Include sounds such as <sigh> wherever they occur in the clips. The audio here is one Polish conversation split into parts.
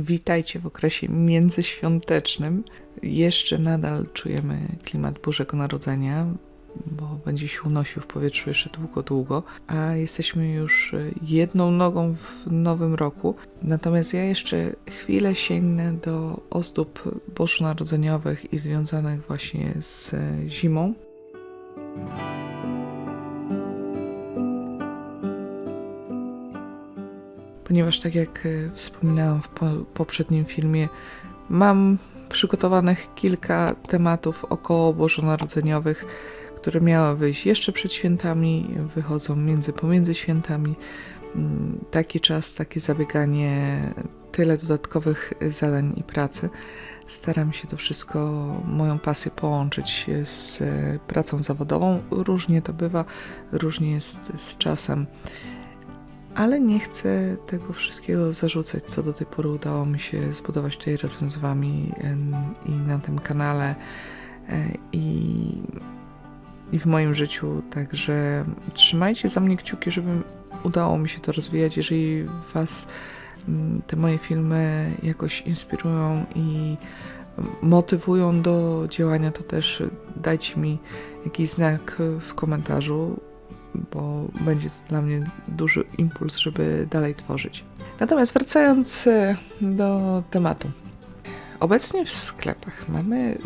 Witajcie w okresie międzyświątecznym. Jeszcze nadal czujemy klimat Bożego Narodzenia, bo będzie się unosił w powietrzu jeszcze długo, długo, a jesteśmy już jedną nogą w nowym roku. Natomiast ja jeszcze chwilę sięgnę do ozdób bożonarodzeniowych i związanych właśnie z zimą. Ponieważ, tak jak e, wspominałam w po poprzednim filmie, mam przygotowanych kilka tematów około bożonarodzeniowych, które miały wyjść jeszcze przed świętami, wychodzą między pomiędzy świętami. Mm, Taki czas, takie zabieganie, tyle dodatkowych zadań i pracy. Staram się to wszystko, moją pasję połączyć z e, pracą zawodową. Różnie to bywa, różnie jest z czasem ale nie chcę tego wszystkiego zarzucać, co do tej pory udało mi się zbudować tutaj razem z Wami i na tym kanale e, i, i w moim życiu. Także trzymajcie za mnie kciuki, żeby udało mi się to rozwijać. Jeżeli Was te moje filmy jakoś inspirują i motywują do działania, to też dajcie mi jakiś znak w komentarzu bo będzie to dla mnie duży impuls, żeby dalej tworzyć. Natomiast wracając e, do tematu. Obecnie w sklepach mamy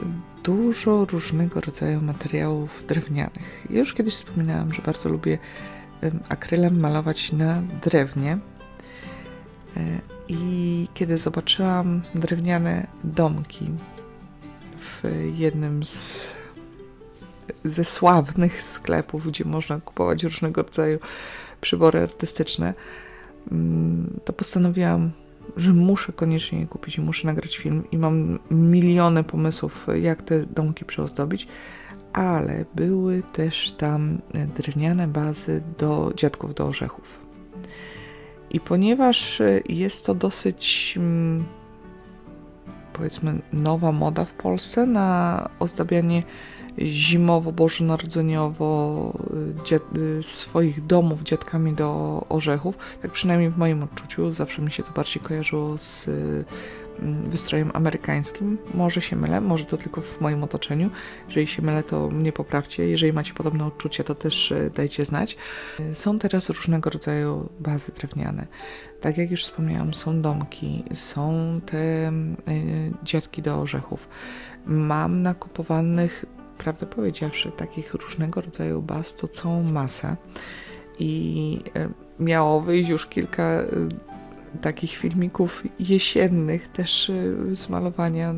dużo różnego rodzaju materiałów drewnianych. Już kiedyś wspominałam, że bardzo lubię em, akrylem malować na drewnie. E, I kiedy zobaczyłam drewniane domki w jednym z ze sławnych sklepów, gdzie można kupować różnego rodzaju przybory artystyczne, mm, to postanowiłam, że muszę koniecznie je kupić i muszę nagrać film. I mam miliony pomysłów, jak te domki przyozdobić, ale były też tam drewniane bazy do dziadków do orzechów. I ponieważ jest to dosyć mm, powiedzmy nowa moda w Polsce na ozdabianie zimowo-bożonarodzeniowo y, y, swoich domów dziadkami do orzechów. Tak przynajmniej w moim odczuciu zawsze mi się to bardziej kojarzyło z y, wystrojem amerykańskim. Może się mylę, może to tylko w moim otoczeniu. Jeżeli się mylę, to mnie poprawcie. Jeżeli macie podobne odczucia, to też y, dajcie znać. Y, Są teraz różnego rodzaju bazy drewniane. Tak jak już wspomniałam, są domki, są te y, dziadki do orzechów. Mam nakupowanych prawdę powiedziawszy, takich różnego rodzaju baz to całą masę. I e, miało wyjść już kilka e, takich filmików jesiennych, też e, z malowania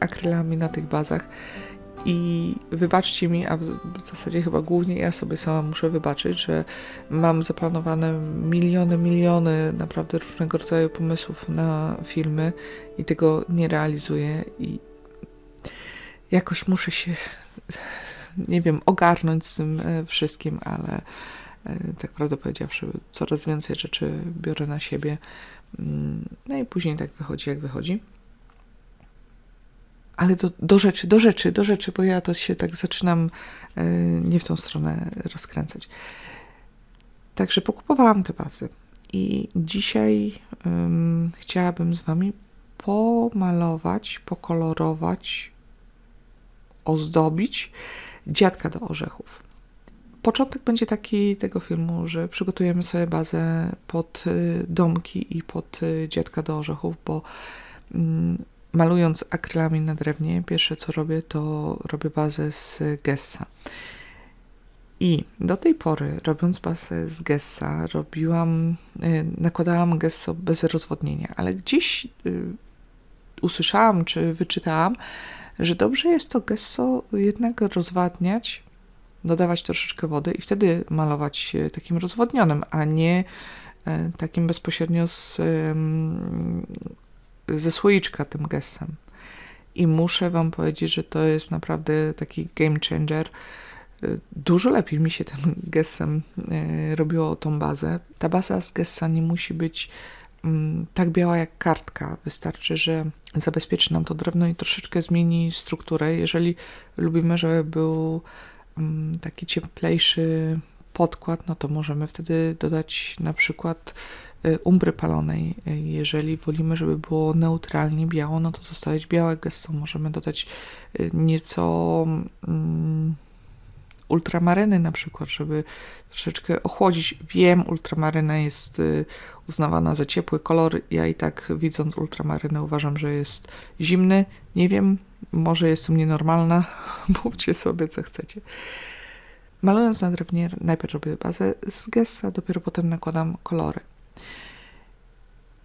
akrylami na tych bazach. I wybaczcie mi, a w zasadzie chyba głównie ja sobie sama muszę wybaczyć, że mam zaplanowane miliony, miliony naprawdę różnego rodzaju pomysłów na filmy i tego nie realizuję. I jakoś muszę się, nie wiem, ogarnąć z tym e, wszystkim, ale tak prawdę powiedziawszy, coraz więcej rzeczy biorę na siebie. Mm, No i później tak wychodzi, jak wychodzi. Ale do, do rzeczy, do rzeczy, do rzeczy, bo ja to się tak zaczynam e, nie w tą stronę rozkręcać. Także pokupowałam te bazy. I dzisiaj em, chciałabym z Wami pomalować, pokolorować, ozdobić dziadka do orzechów. Początek będzie taki tego filmu, że przygotujemy sobie bazę pod y, domki i pod y, dziadka do orzechów, bo mm, malując akrylami na drewnie, pierwsze co robię, to robię bazę z Gessa. I do tej pory, robiąc bazę z Gessa, robiłam, y, nakładałam Gesso bez rozwodnienia, ale gdzieś usłyszałam czy wyczytałam, że dobrze jest to gesso jednak rozwadniać, dodawać troszeczkę wody i wtedy malować takim rozwodnionym, a nie e, takim bezpośrednio z, ze słoiczka tym gessem. I muszę Wam powiedzieć, że to jest naprawdę taki game changer. E, Dużo lepiej mi się tym gessem e, robiło tą bazę. Ta baza z gessa nie musi być mm, tak biała jak kartka. Wystarczy, że zabezpieczy nam to drewno i troszeczkę zmieni strukturę. Jeżeli lubimy, żeby był taki cieplejszy podkład, no to możemy wtedy dodać na przykład y, umbry palonej. Y, Jeżeli wolimy, żeby było neutralnie biało, no to zostawić białe gesso. Możemy dodać y, nieco mm, ultramaryny na przykład, żeby troszeczkę ochłodzić. Wiem, ultramaryna jest uznawana za ciepły kolor. Ja i tak widząc ultramarynę uważam, że jest zimny. Nie wiem, może jestem nienormalna. Mówcie sobie, co chcecie. Malując na drewnie, najpierw robię bazę z gessa, dopiero potem nakładam kolory.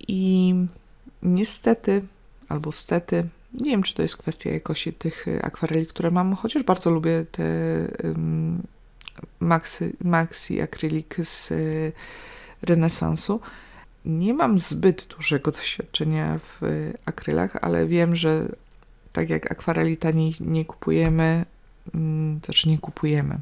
I niestety, albo stety, nie wiem, czy to jest kwestia jakości tych akwareli, które mam, chociaż bardzo lubię te ym, maxi, maxi akrylik z y, renesansu. Nie mam zbyt dużego doświadczenia w y, akrylach, ale wiem, że tak jak akwareli taniej nie kupujemy, mm, znaczy nie kupujemy.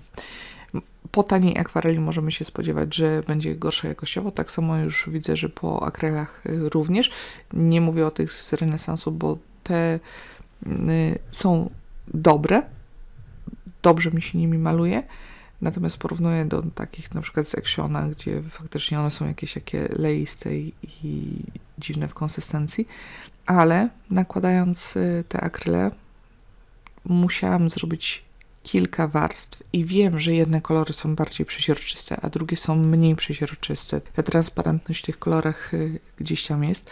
Po taniej akwareli możemy się spodziewać, że będzie gorsza jakościowo. Tak samo już widzę, że po akrylach y, również. Nie mówię o tych z renesansu, bo te y, są dobre. Dobrze mi się nimi maluje. Natomiast porównuję do takich na przykład z Actiona, gdzie faktycznie one są jakieś takie leiste i dziwne w konsystencji. Ale nakładając y, te akryle, musiałam zrobić kilka warstw i wiem, że jedne kolory są bardziej przeźroczyste, a drugie są mniej przeźroczyste. Ta transparentność w tych kolorach y, gdzieś tam jest.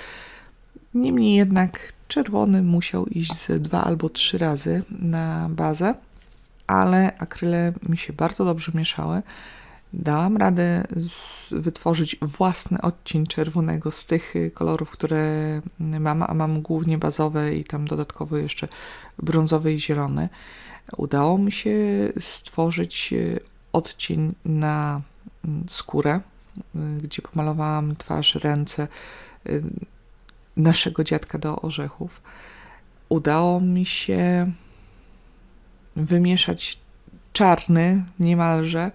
Niemniej jednak czerwony musiał iść z dwa albo trzy razy na bazę, ale akryle mi się bardzo dobrze mieszały. Dałam radę z, wytworzyć własny odcień czerwonego z tych y, kolorów, które mam, a mam głównie bazowe i tam dodatkowo jeszcze brązowy i zielony. Udało mi się stworzyć y, odcień na mm, skórę, y, gdzie pomalowałam twarz, ręce naszego dziadka do orzechów. Udało mi się wymieszać czarny niemalże,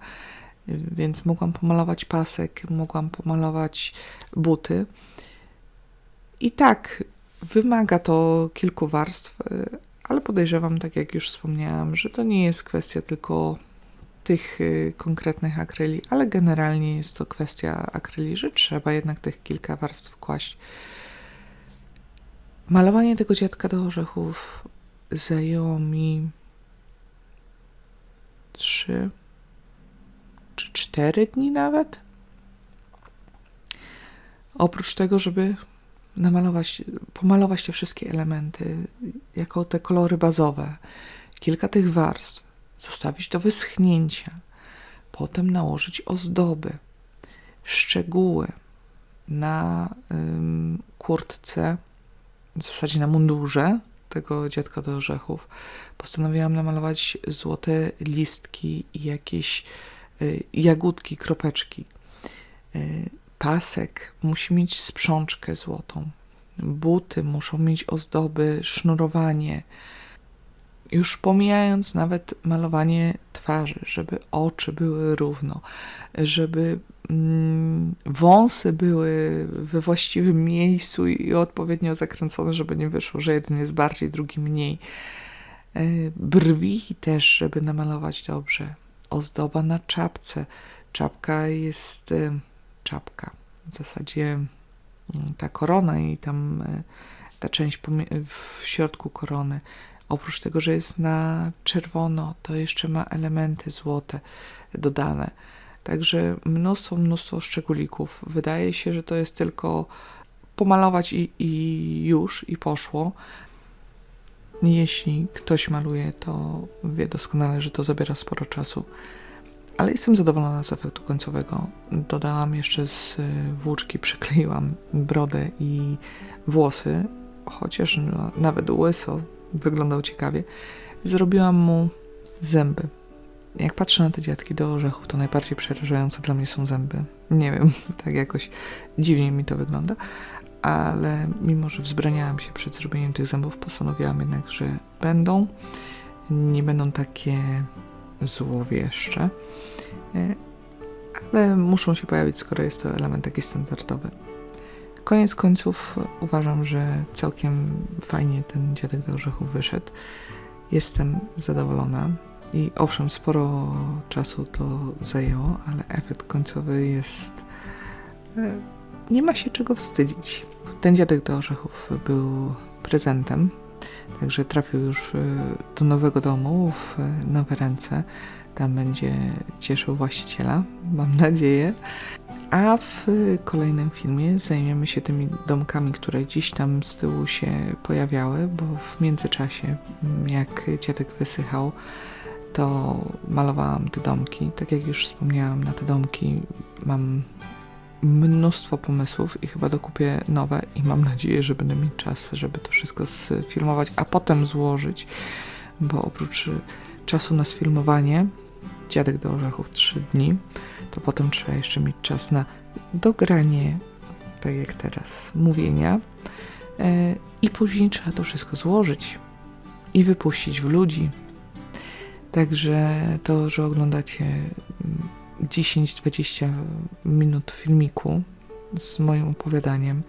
więc mogłam pomalować pasek, mogłam pomalować buty. I tak, wymaga to kilku warstw, ale podejrzewam, tak jak już wspomniałam, że to nie jest kwestia tylko tych y, konkretnych akryli, ale generalnie jest to kwestia akryli, że trzeba jednak tych kilka warstw kłaść. Malowanie tego dziadka do orzechów zajęło mi trzy czy cztery dni nawet. Oprócz tego, żeby namalować, pomalować te wszystkie elementy jako te kolory bazowe, kilka tych warstw, zostawić do wyschnięcia, potem nałożyć ozdoby, szczegóły na ym, kurtce, w zasadzie na mundurze tego dziadka do orzechów. Postanowiłam namalować złote listki i jakieś jagódki, kropeczki. Y, pasek musi mieć sprzączkę złotą. Buty muszą mieć ozdoby, sznurowanie. Już pomijając nawet malowanie twarzy, żeby oczy były równo, żeby mm, wąsy były we właściwym miejscu i odpowiednio zakręcone, żeby nie wyszło, że jeden jest bardziej, drugi mniej. E, Brwi też, żeby namalować dobrze. Ozdoba na czapce. Czapka jest e, czapka. W zasadzie mm, ta korona i tam e, ta część w środku korony. Oprócz tego, że jest na czerwono, to jeszcze ma elementy złote dodane. Także mnóstwo, mnóstwo szczególików. Wydaje się, że to jest tylko pomalować i, i już, i poszło. Jeśli ktoś maluje, to wie doskonale, że to zabiera sporo czasu. Ale jestem zadowolona z efektu końcowego. Dodałam jeszcze z y, włóczki, przykleiłam brodę i włosy, chociaż no, nawet łyso wyglądał ciekawie. Zrobiłam mu zęby. Jak patrzę na te dziadki do orzechów, to najbardziej przerażające dla mnie są zęby. Nie wiem, <laughs> tak jakoś dziwnie mi to wygląda, ale mimo, że wzbraniałam się przed zrobieniem tych zębów, postanowiłam jednak, że będą. Nie będą takie złowieszcze, e, ale muszą się pojawić, skoro jest to element taki standardowy. Koniec końców uważam, że całkiem fajnie ten dziadek do orzechów wyszedł. Jestem zadowolona. I owszem, sporo czasu to zajęło, ale efekt końcowy jest. E, Nie ma się czego wstydzić. Ten dziadek do orzechów był prezentem, także trafił już e, do nowego domu w e, nowe ręce. Tam będzie cieszył właściciela, mam nadzieję. A w kolejnym filmie zajmiemy się tymi domkami, które gdzieś tam z tyłu się pojawiały, bo w międzyczasie, mm, jak dziadek wysychał, to malowałam te domki. Tak jak już wspomniałam, na te domki mam mnóstwo pomysłów i chyba dokupię nowe i mam nadzieję, że będę mieć czas, żeby to wszystko sfilmować, a potem złożyć, bo oprócz y, czasu na sfilmowanie, dziadek do orzechów 3 dni, to potem trzeba jeszcze mieć czas na dogranie, tak jak teraz, mówienia e, i później trzeba to wszystko złożyć i wypuścić w ludzi. Także to, że oglądacie 10-20 minut filmiku z moim opowiadaniem,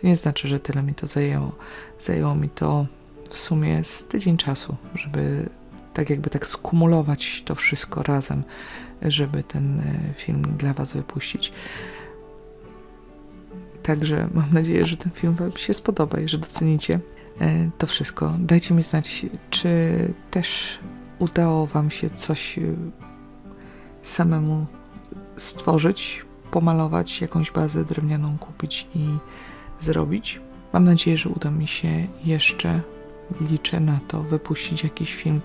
to nie znaczy, że tyle mi to zajęło. Zajęło mi to w sumie z tydzień czasu, żeby tak jakby tak skumulować to wszystko razem, żeby ten e, film dla Was wypuścić. Także mam nadzieję, że ten film Wam się spodoba i że docenicie e, to wszystko. Dajcie mi znać, czy też udało Wam się coś e, samemu stworzyć, pomalować, jakąś bazę drewnianą kupić i zrobić. Mam nadzieję, że uda mi się jeszcze, liczę na to, wypuścić jakiś film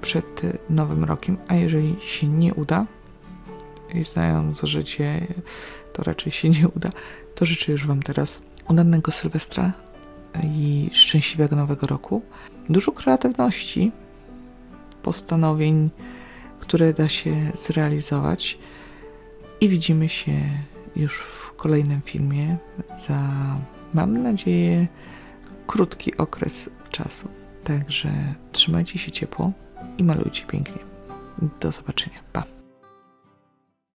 przed nowym rokiem, a jeżeli się nie uda, i znając życie, to raczej się nie uda, to życzę już Wam teraz udanego Sylwestra i szczęśliwego nowego roku. Dużo kreatywności, postanowień, które da się zrealizować. I widzimy się już w kolejnym filmie za, mam nadzieję, krótki okres czasu. Także trzymajcie się ciepło i malujcie pięknie. Do zobaczenia.